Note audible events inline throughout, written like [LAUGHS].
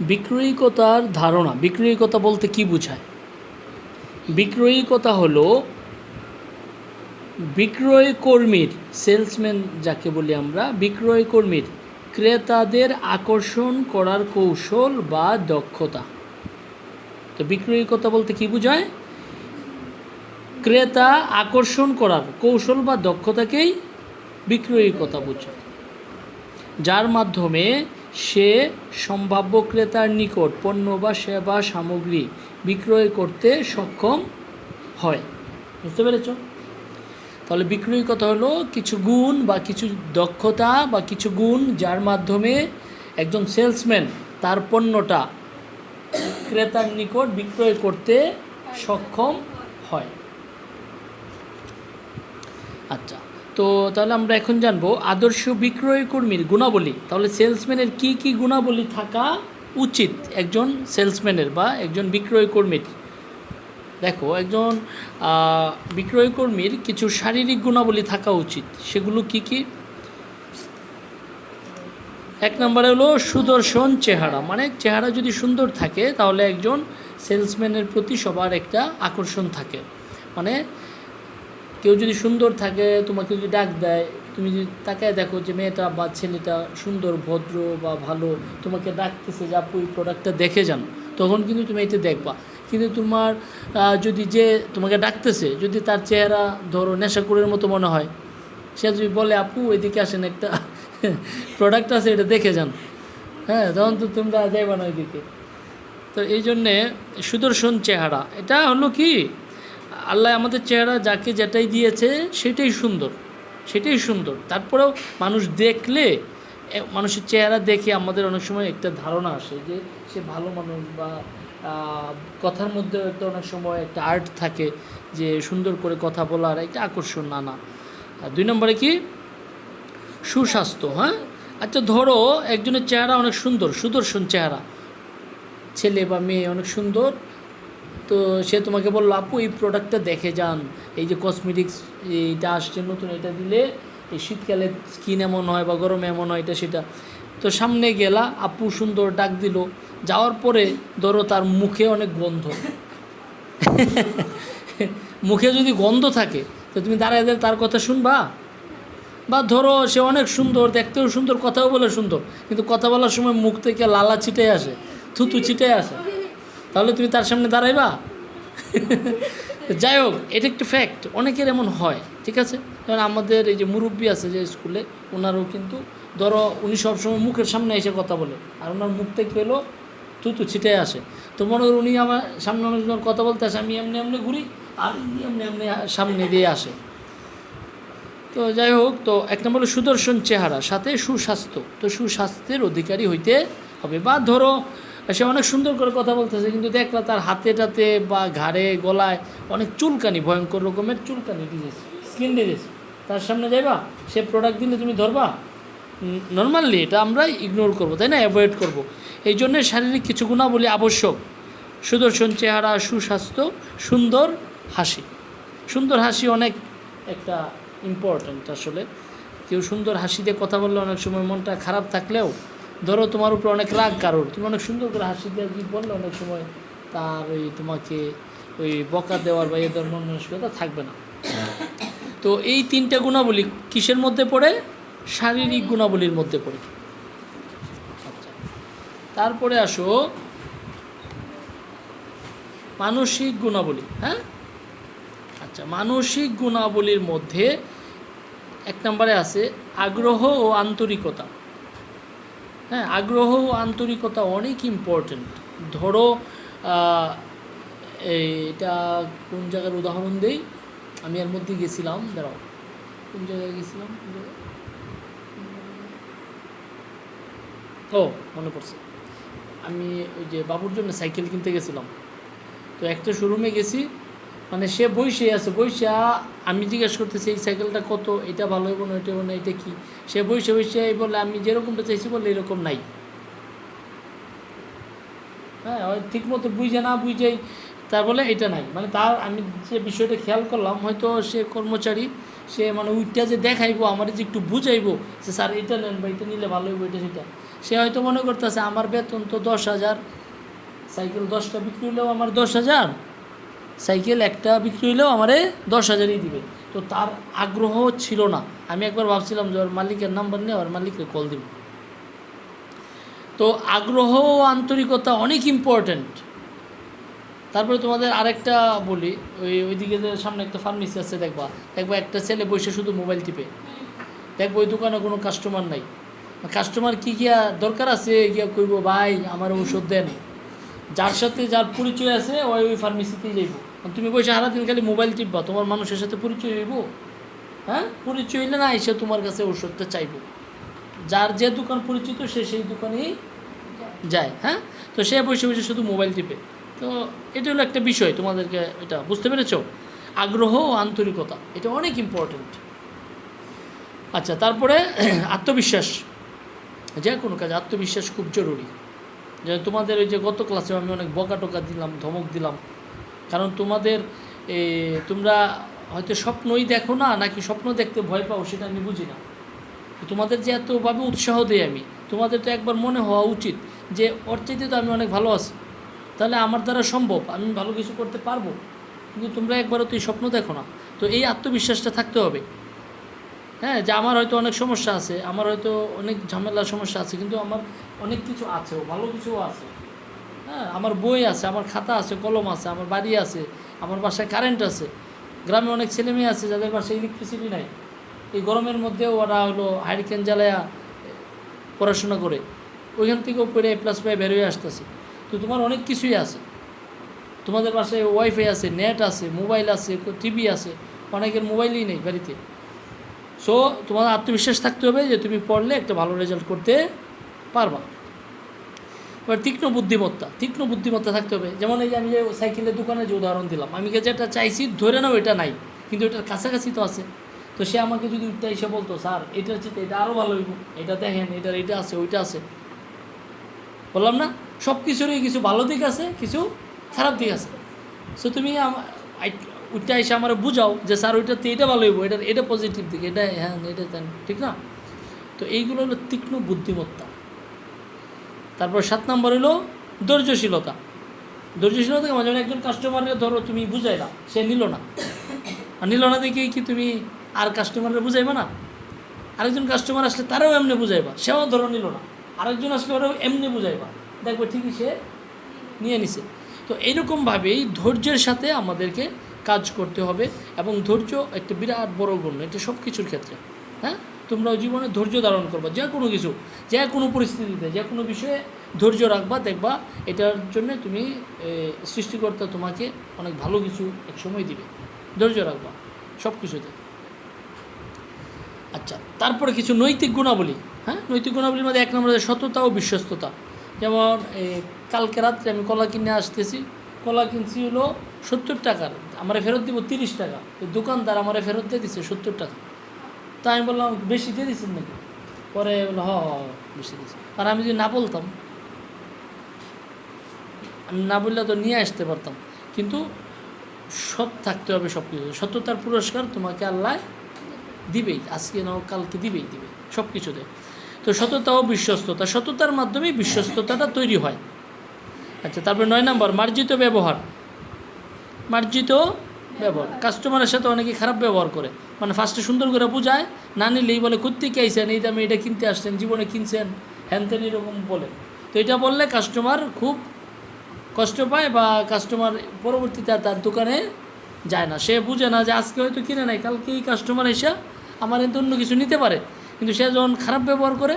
বিক্রয়িকতার ধারণা। বিক্রয়িকতা বলতে কি বোঝায়? বিক্রয়িকতা হলো বিক্রয় কর্মীর, সেলসম্যান যাকে বলি আমরা, বিক্রয় কর্মীর, ক্রেতাদের আকর্ষণ করার কৌশল বা দক্ষতা। তো বিক্রয়িকতা বলতে কি বোঝায়? ক্রেতা আকর্ষণ করার কৌশল বা দক্ষতাকেই বিক্রয়িকতা বোঝায়। যার মাধ্যমে সে সম্ভাব্য ক্রেতার নিকট পণ্য বা সেবা সামগ্রী বিক্রয় করতে সক্ষম হয়। বুঝতে পেরেছ? তাহলে বিক্রয় কথা হলো কিছু গুণ বা কিছু দক্ষতা বা কিছু গুণ যার মাধ্যমে একজন সেলসম্যান তার পণ্যটা ক্রেতার নিকট বিক্রয় করতে সক্ষম হয়। আচ্ছা তো তাহলে আমরা এখন জানব আদর্শ বিক্রয় কর্মীর গুণাবলী। তাহলে সেলসম্যানের কি কি গুণাবলী থাকা উচিত একজন সেলসম্যানের বা একজন বিক্রয় কর্মীর? দেখো একজন আহ, বিক্রয় কর্মীর কিছু শারীরিক গুণাবলী থাকা উচিত। সেগুলো কি কি? এক নম্বরে হলো সুদর্শন চেহারা। মানে চেহারা যদি সুন্দর থাকে তাহলে একজন সেলসম্যানের প্রতি সবার একটা আকর্ষণ থাকে। মানে কেউ যদি সুন্দর থাকে, তোমাকে যদি ডাক দেয়, তুমি যদি তাকায় দেখো যে মেয়েটা বা ছেলেটা সুন্দর, ভদ্র বা ভালো, তোমাকে ডাকতেছে যে, আপু প্রোডাক্টটা দেখে যান। তখন কিন্তু তুমি এতে দেখবা। কিন্তু তোমার যদি যে তোমাকে ডাকতেছে, যদি তার চেহারা ধরো নেশাকুরের মতো মনে হয়, সে যদি বলে, আপু, এদিকে আসেন, একটা প্রোডাক্ট আছে, এটা দেখে যান। হ্যাঁ তখন তো তোমরা যাইবা না ওইদিকে। তো এই জন্যে সুদর্শন চেহারা, এটা হলো কি? আল্লাহ আমাদের চেহারা যাকে যেটাই দিয়েছে সেটাই সুন্দর সেটাই সুন্দর। তারপরেও মানুষ দেখলে মানুষের চেহারা দেখে আমাদের অনেক সময় একটা ধারণা আসে যে সে ভালো মানুষ বা কথার মধ্যে একটা অনেক সময় একটা আর্ট থাকে যে সুন্দর করে কথা বলার একটা আকর্ষণ নানা আর দুই নম্বরে কি? সুস্বাস্থ্য হ্যাঁ? আচ্ছা ধরো একজনের চেহারা অনেক সুন্দর, সুদর্শন চেহারা। ছেলে বা মেয়ে অনেক সুন্দর তো সে তোমাকে বলল, আপু, এই প্রোডাক্টটা দেখে যান। এই যে কসমেটিক্স এইটা আসছে নতুন, এটা দিলে এই শীতকালে স্কিন এমন হয় বা গরমে এমন হয়, এটা সেটা। তো সামনে গেলা, আপু সুন্দর ডাক দিল। যাওয়ার পরে ধরো তার মুখে অনেক গন্ধ। [LAUGHS] মুখে যদি গন্ধ থাকে, তো তুমি দাঁড়ায় তার কথা শুনবা? বা ধরো সে অনেক সুন্দর, দেখতেও সুন্দর, কথাও বলে সুন্দর, কিন্তু কথা বলার সময় মুখ থেকে লালা ছিটে আসে, থুতু ছিটে আসে। তাহলে তুমি তার সামনে দাঁড়াইবা? যাই হোক, এটা একটু ফ্যাক্ট অনেকের এমন হয়, ঠিক আছে? যেমন আমাদের এই যে মুরব্বী আছে যে স্কুলে, ওনারও কিন্তু ধরো উনি সবসময় মুখের সামনে এসে কথা বলে, আর ওনার মুখ থেকে হলো থুতু ছিটে আসে। তো মনে করো উনি আমার সামনে অনেক কথা বলতে আসে, আমি এমনি এমনি ঘুরি, আর উনি এমনি এমনি সামনে দিয়ে আসে। তো যাই হোক, তো এক নম্বর সুদর্শন চেহারা, সাথে সুস্বাস্থ্য। তো সুস্বাস্থ্যের অধিকারী হইতে হবে বা ধরো সে অনেক সুন্দর করে কথা বলতেছে, কিন্তু দেখলা তার হাতে টাতে বা ঘাড়ে, গলায় অনেক চুলকানি, ভয়ঙ্কর রকমের চুলকানি ডিজিজ স্কিন ডিজিজ তার সামনে যাইবা, সে প্রোডাক্ট দিলে তুমি ধরবা। নর্মালি এটা আমরা ইগনোর করব, তাই না? অ্যাভয়েড করব। এই জন্যে শারীরিক কিছু গুণাবলী আবশ্যক। সুদর্শন চেহারা, সুস্বাস্থ্য, সুন্দর হাসি। সুন্দর হাসি অনেক একটা ইম্পর্ট্যান্ট আসলে। কেউ সুন্দর হাসিতে কথা বললে অনেক সময় মনটা খারাপ থাকলেও ধরো তোমার উপর অনেক রাগ কারোর। তুমি অনেক সুন্দর করে হাসি দিয়ে বললে অনেক সময় তার ওই তোমাকে ওই বকা দেওয়ার বা এ ধরনের মানসিকতা থাকবে না। তো এই তিনটা গুণাবলী কিসের মধ্যে পড়ে? শারীরিক গুণাবলীর মধ্যে পড়ে। আচ্ছা। তারপরে আসো মানসিক গুণাবলী হ্যাঁ? আচ্ছা মানসিক গুণাবলীর মধ্যে এক নম্বরে আছে আগ্রহ ও আন্তরিকতা। হ্যাঁ আগ্রহ আন্তরিকতা অনেক ইম্পর্ট্যান্ট ধরো এটা কোন জায়গার উদাহরণ দেই? আমি এর মধ্যে গেছিলাম, দাঁড়াও। কোন জায়গায় গেছিলাম? ও, মনে পড়ছে। আমি ওই যে বাবুর জন্য সাইকেল কিনতে গেছিলাম। তো একটা শোরুমে গেছি মানে সে বইসে আছে, বইসা আমি জিজ্ঞেস করতেছি, এই সাইকেলটা কত? এটা ভালো হইব না এটা না, এটা কি? সে বইসে বইসে এই বলে, আমি যেরকমটা চাইছি বলে, এরকম নাই। হ্যাঁ ঠিক মতো বুঝে না বুঝেই তার বলে, এটা নাই। মানে তার, আমি যে বিষয়টা খেয়াল করলাম, হয়তো সে কর্মচারী, সে মানে ওইটা যে দেখাইবো, আমার যে একটু বুঝাইবো, যে স্যার এটা নেন বা এটা নিলে ভালো হইব, এটা সেটা। সে হয়তো মনে করতেছে, আমার বেতন তো দশ হাজার, সাইকেল দশটা বিক্রি হলেও আমার দশ হাজার। সাইকেল একটা বিক্রি হলেও আমারে দশ হাজারই দিবে। তো তার আগ্রহ ছিল না। আমি একবার ভাবছিলাম যে ওর মালিকের নাম্বার নিয়ে ওর মালিককে কল দিব। তো আগ্রহ আন্তরিকতা অনেক ইম্পর্ট্যান্ট তারপরে তোমাদের আরেকটা বলি, ওই ওইদিকে যে সামনে একটা ফার্মেসি আছে, দেখবা। দেখবা একটা ছেলে বসে শুধু মোবাইল টিপে। দেখব ওই দোকানে কোনো কাস্টমার নাই। কাস্টমার কি গিয়া দরকার আছে? গিয়া কইব, ভাই, আমার ওষুধ দেন। যার সাথে যার পরিচয় আছে, ওই ওই ফার্মেসিতেই যাইব। তুমি বসে সারাদিন খালি মোবাইল টিপবা, তোমার মানুষের সাথে পরিচয় হইব? হ্যাঁ? পরিচয় হইলে না এসে তোমার কাছে ওষুধটা চাইব। যার যে দোকান পরিচিত সে সেই দোকানেই যায় হ্যাঁ? তো সে বসে বসে শুধু মোবাইল টিপে। তো এটা হলো একটা বিষয়, তোমাদেরকে এটা বুঝতে পেরেছ? আগ্রহ ও আন্তরিকতা, এটা অনেক ইম্পর্ট্যান্ট আচ্ছা তারপরে [CLEARS THROAT] আত্মবিশ্বাস। যে কোনো কাজে আত্মবিশ্বাস খুব জরুরি। যে তোমাদের ওই যে গত ক্লাসে আমি অনেক বকা টকা দিলাম, ধমক দিলাম। কারণ তোমাদের তোমরা হয়তো স্বপ্নই দেখো না, নাকি স্বপ্ন দেখতে ভয় পাও সেটা আমি বুঝি না। তোমাদের যে এতভাবে উৎসাহ দিই আমি, তোমাদের তো একবার মনে হওয়া উচিত যে ওর চাইতে তো আমি অনেক ভালো আছি। তাহলে আমার দ্বারা সম্ভব, আমি ভালো কিছু করতে পারব? কিন্তু তোমরা একবারও তো এই স্বপ্ন দেখো না। তো এই আত্মবিশ্বাসটা থাকতে হবে। হ্যাঁ যে আমার হয়তো অনেক সমস্যা আছে, আমার হয়তো অনেক ঝামেলার সমস্যা আছে, কিন্তু আমার অনেক কিছু আছেও, ভালো কিছুও আছে। হ্যাঁ আমার বই আছে, আমার খাতা আছে, কলম আছে, আমার বাড়ি আছে, আমার বাসায় কারেন্ট আছে। গ্রামে অনেক ছেলে মেয়ে আছে যাদের বাসায় ইলেকট্রিসিটি নাই। এই গরমের মধ্যেও ওরা হলো হারিকেন জ্বালায়া পড়াশোনা করে। ওইখান থেকেও পড়ে প্লাস পাই বেরোয় আসতেছে। তো তোমার অনেক কিছুই আছে। তোমাদের বাসায় ওয়াইফাই আছে নেট আছে মোবাইল আছে টিভি আছে, অনেকের মোবাইলই নেই বাড়িতে। সো তোমার আত্মবিশ্বাস থাকতে হবে যে তুমি পড়লে একটা ভালো রেজাল্ট করতে পারবা। এবার তীক্ষ্ণ বুদ্ধিমত্তা তীক্ষ্ণ বুদ্ধিমত্তা থাকতে হবে। যেমন এই যে আমি যে সাইকেলের দোকানে যে উদাহরণ দিলাম, আমি যেটা চাইছি ধরে নাও এটা নাই, কিন্তু এটার কাছাকাছি তো আছে। তো সে আমাকে যদি উঠতে এসে বলতো, স্যার, এটা হচ্ছে এটা আরও ভালো হইব, এটা দেখেন, এটার এটা আছে, ওইটা আছে। বললাম, না সব কিছুরই কিছু ভালো দিক আছে, কিছু খারাপ দিক আছে। সো তুমি উঠতে এসে আমার বুঝাও যে, স্যার ওইটাতে এটা ভালো হইব, এটার, এটা পজিটিভ দিক, এটা হ্যাঁ এটা তেন ঠিক না? তো এইগুলো হলো তীক্ষ্ণ বুদ্ধিমত্তা। তারপর সাত নম্বর হলো ধৈর্যশীলতা। ধৈর্যশীলতা মাঝে যেমন একজন কাস্টমারকে ধরো তুমি বুঝাই বুঝাইলা, সে নিল না। আর নিল না দেখে কি তুমি আর কাস্টমারকে বুঝাইবা না? আরেকজন কাস্টমার আসলে তারাও এমনি বুঝাইবা, সেও ধরো নিল না। আরেকজন আসলে ওরাও এমনি বুঝাইবা। দেখবে ঠিকই সে নিয়ে নিছে। তো এইরকমভাবেই ধৈর্যের সাথে আমাদেরকে কাজ করতে হবে এবং ধৈর্য একটা বিরাট বড় গুণ, এটা সব কিছুর ক্ষেত্রে হ্যাঁ? তোমরা জীবনে ধৈর্য ধারণ করবা, যে কোনো কিছু, যে কোনো পরিস্থিতিতে, যে কোনো বিষয়ে ধৈর্য রাখবা, দেখবা এটার জন্য তুমি সৃষ্টিকর্তা তোমাকে অনেক ভালো কিছু এক সময় দিবে। ধৈর্য রাখবা সব কিছুতে আচ্ছা তারপরে কিছু নৈতিক গুণাবলী হ্যাঁ? নৈতিক গুণাবলীর মধ্যে এক নম্বরে সততা ও বিশ্বস্ততা। যেমন কালকে রাত্রে আমি কলা কিনে আসতেছি, কলা কিনছি হলো সত্তর টাকার, আমারে ফেরত দিব তিরিশ টাকা। দোকানদার আমারে ফেরত দিয়ে দিচ্ছে সত্তর টাকা। তা আমি বললাম, বেশি দিয়ে দিচ্ছেন নাকি? পরে বলল, হ বেশি দিচ্ছি আর আমি যদি না বলতাম, আমি না বললে তো নিয়ে আসতে পারতাম। কিন্তু সৎ থাকতে হবে সব কিছু সত্যতার পুরস্কার তোমাকে আল্লাহ দিবেই, আজকে নাও কালকে দিবেই দিবে সব কিছুতে তো সততা ও বিশ্বস্ততা। সততার মাধ্যমেই বিশ্বস্ততাটা তৈরি হয়। আচ্ছা তারপরে নয় নম্বর, মার্জিত ব্যবহার। মার্জিত ব্যবহার। কাস্টমারের সাথে অনেকে খারাপ ব্যবহার করে। মানে ফার্স্টে সুন্দর করে বোঝায়, না নিলেই বলে কোথেকে আইসেন এই দামে এটা কিনতে আসছেন, জীবনে কিনছেন? হ্যান ত্যান এরকম বলে। তো এটা বললে কাস্টমার খুব কষ্ট পায় বা কাস্টমার পরবর্তীতে তার দোকানে যায় না। সে বুঝে না যে আজকে হয়তো কিনে নেয় কালকে এই কাস্টমার এসে আমার এতে অন্য কিছু নিতে পারে। কিন্তু সে যখন খারাপ ব্যবহার করে,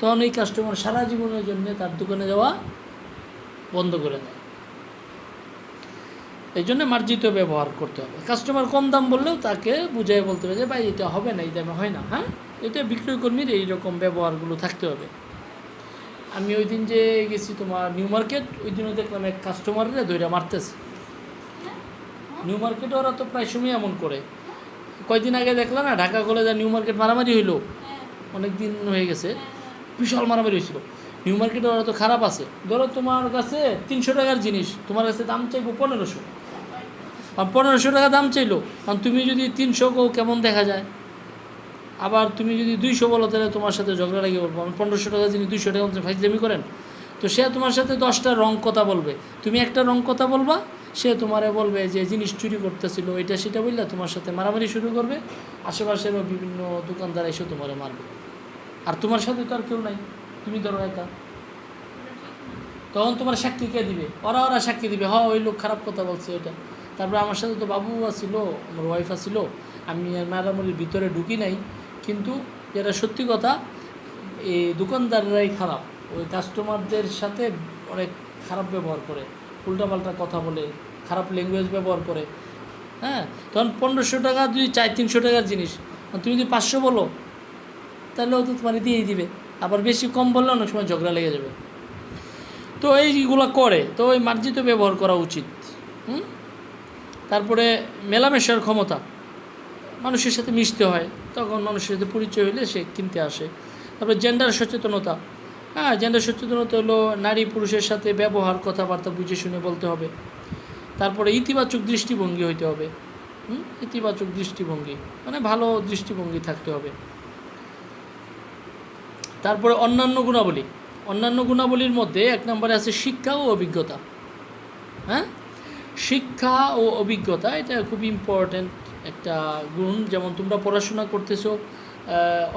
তখন এই কাস্টমার সারা জীবনের জন্য তার দোকানে যাওয়া বন্ধ করে দেয়। এই জন্য মার্জিত ব্যবহার করতে হবে। কাস্টমার কম দাম বললেও তাকে বুঝিয়ে বলতে হবে যে, ভাই, এটা হবে না, এই দামে হয় না। হ্যাঁ? এটা বিক্রয় কর্মীর এইরকম ব্যবহারগুলো থাকতে হবে। আমি ওই দিন যে গেছি তোমার নিউ মার্কেট ওই দিনও দেখলাম এক কাস্টমাররা দইটা মারতেছে। নিউ মার্কেটে ওরা তো প্রায় সময় এমন করে। কয়দিন আগে দেখলাম না, ঢাকা কলেজে নিউ মার্কেট মারামারি হইল। অনেক দিন হয়ে গেছে, বিশাল মারামারি হয়েছিল নিউ মার্কেটে ওরা তো খারাপ আছে। ধরো তোমার কাছে তিনশো টাকার জিনিস, তোমার কাছে দাম চাইব পনেরোশো। পনেরোশো টাকা দাম চাইলো। কারণ তুমি যদি তিনশো কো কেমন দেখা যায়? আবার তুমি যদি দুইশো বলো, তাহলে তোমার সাথে ঝগড়া লাগিয়ে বলব। আমি পনেরোশো টাকা যিনি দুইশো টাকা ফাইজলামি করেন, তো সে তোমার সাথে দশটা রং কথা বলবে। তুমি একটা রং কথা বলবা, সে তোমারে বলবে যে, জিনিস চুরি করতেছিল, এটা সেটা বললে তোমার সাথে মারামারি শুরু করবে। আশেপাশের বিভিন্ন দোকানদার এসে তোমারে মারবে। আর তোমার সাথে তো আর কেউ নাই। তুমি ধরো একা। তখন তোমার সাক্ষী কে দিবে? ওরা ওরা সাক্ষী দিবে হ ওই লোক খারাপ কথা বলছে, এটা। তারপরে আমার সাথে তো বাবু আসছিল আমার ওয়াইফ আসছিল আমি আর মারামারির ভিতরে ঢুকি নাই। কিন্তু যেটা সত্যি কথা এই দোকানদাররাই খারাপ। ওই কাস্টমারদের সাথে অনেক খারাপ ব্যবহার করে। উল্টাপাল্টা কথা বলে, খারাপ ল্যাঙ্গুয়েজ ব্যবহার করে। হ্যাঁ তখন পনেরোশো টাকা যদি চাই, তিনশো টাকার জিনিস। তুমি যদি পাঁচশো বলো তাহলেও তো তোমার দিয়েই দিবে। আবার বেশি কম বললে অনেক সময় ঝগড়া লেগে যাবে। তো এইগুলো করে। তো ওই মার্জিত ব্যবহার করা উচিত। হুম? তারপরে মেলামেশার ক্ষমতা। মানুষের সাথে মিশতে হয়, তখন মানুষের সাথে পরিচয় হলে সে কিনতে আসে। তারপরে জেন্ডার সচেতনতা। হ্যাঁ জেন্ডার সচেতনতা হলো নারী পুরুষের সাথে ব্যবহার, কথাবার্তা বুঝে শুনে বলতে হবে। তারপরে ইতিবাচক দৃষ্টিভঙ্গি হইতে হবে। ইতিবাচক দৃষ্টিভঙ্গি। মানে ভালো দৃষ্টিভঙ্গি থাকতে হবে। তারপরে অন্যান্য গুণাবলী। অন্যান্য গুণাবলীর মধ্যে এক নম্বরে আছে শিক্ষা ও অভিজ্ঞতা। হ্যাঁ? শিক্ষা ও অভিজ্ঞতা, এটা খুব ইম্পর্ট্যান্ট একটা গুণ। যেমন তোমরা পড়াশোনা করতেছো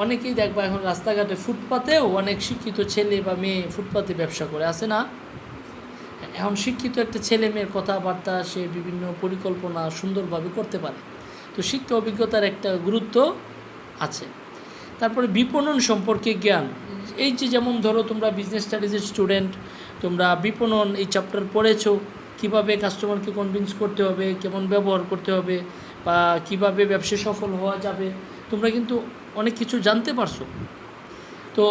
অনেকেই দেখবা এখন রাস্তাঘাটে ফুটপাতেও অনেক শিক্ষিত ছেলে বা মেয়ে ফুটপাতে ব্যবসা করে, আছে না? এখন শিক্ষিত একটা ছেলে মেয়ের কথাবার্তা সে বিভিন্ন পরিকল্পনা সুন্দরভাবে করতে পারে। তো শিক্ষা অভিজ্ঞতার একটা গুরুত্ব আছে। তারপরে বিপণন সম্পর্কে জ্ঞান। এই যে যেমন ধরো তোমরা বিজনেস স্টাডিজের স্টুডেন্ট তোমরা বিপণন এই চ্যাপ্টার পড়েছো কীভাবে কাস্টমারকে কনভিন্স করতে হবে, কেমন ব্যবহার করতে হবে বা কীভাবে ব্যবসা সফল হওয়া যাবে, তোমরা কিন্তু অনেক কিছু জানতে পারছ। তো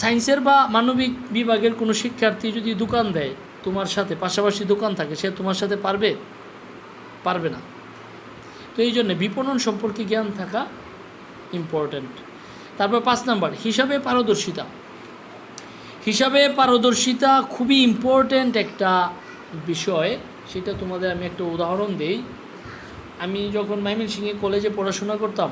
সায়েন্সের বা মানবিক বিভাগের কোনো শিক্ষার্থী যদি দোকান দেয়, তোমার সাথে পাশাপাশি দোকান থাকে, সে তোমার সাথে পারবে? পারবে না। তো এই জন্য বিপণন সম্পর্কে জ্ঞান থাকা ইম্পর্ট্যান্ট তারপর পাঁচ নাম্বার, হিসাবে পারদর্শিতা। হিসাবে পারদর্শিতা খুবই ইম্পর্ট্যান্ট একটা বিষয়, সেটা তোমাদের আমি একটা উদাহরণ দেই। আমি যখন ময়মনসিংহে কলেজে পড়াশোনা করতাম,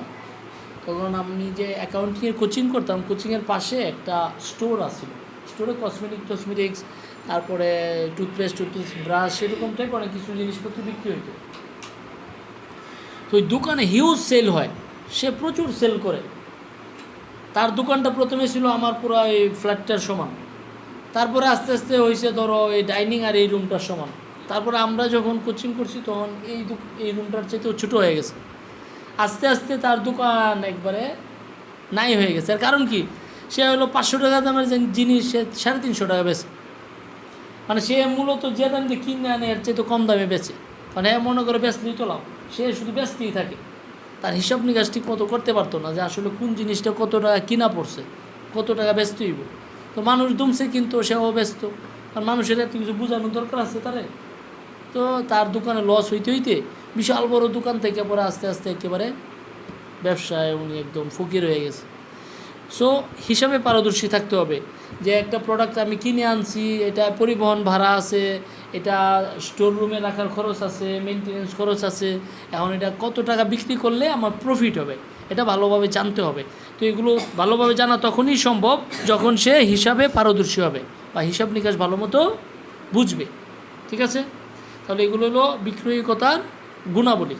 তখন আমি যে অ্যাকাউন্টিংয়ের কোচিং করতাম কোচিংয়ের পাশে একটা স্টোর আছিল স্টোরে কসমেটিক টসমেটিক্স তারপরে টুথপেস্ট টুথপেস্ট ব্রাশ এরকম টাইপ অনেক কিছু জিনিসপত্র বিক্রি হইতো। তো ওই দোকানে হিউজ সেল হয়, সে প্রচুর সেল করে। তার দোকানটা প্রথমে ছিল আমার পুরো এই ফ্ল্যাটটার সমান। তারপরে আস্তে আস্তে হয়েছে ধরো এই ডাইনিং আর এই রুমটার সমান। তারপরে আমরা যখন কোচিং করছি তখন এই এই রুমটার চাইতেও ছোটো হয়ে গেছে। আস্তে আস্তে তার দোকান একবারে নাই হয়ে গেছে। আর কারণ কি? সে হলো পাঁচশো টাকা দামের জিনিস, সে সাড়ে তিনশো টাকা বেচে। মানে সে মূলত যে দাম দিয়ে কিনে আনে, এর চাইতে কম দামে বেচে। মানে মনে করে বেচলেই তো লাভ। সে শুধু বেচতেই থাকে। তার হিসাব নিকাশ ঠিক মতো করতে পারতো না যে আসলে কোন জিনিসটা কত টাকা কিনা পড়ছে, কত টাকা ব্যস্ত হইব। তো মানুষ দুমছে কিন্তু সেও ব্যস্ত আর মানুষের এত কিছু বোঝানোর দরকার আছে তারে। তো তার দোকানে লস হইতে হইতে বিশাল বড় দোকান থেকে পরে আস্তে আস্তে একেবারে ব্যবসায় উনি একদম ফকির হয়ে গেছে। সো হিসাবে পারদর্শী থাকতে হবে যে একটা প্রোডাক্ট আমি কিনে আনছি, এটা পরিবহন ভাড়া আছে, এটা স্টোর রুমে রাখার খরচ আছে মেনটেনেন্স খরচ আছে, এখন এটা কত টাকা বিক্রি করলে আমার প্রফিট হবে? এটা ভালোভাবে জানতে হবে। তো এগুলো ভালোভাবে জানা তখনই সম্ভব যখন সে হিসাবে পারদর্শী হবে বা হিসাব নিকাশ ভালো মতো বুঝবে। ঠিক আছে? তাহলে এগুলো হলো বিক্রয়িকতার গুণাবলী।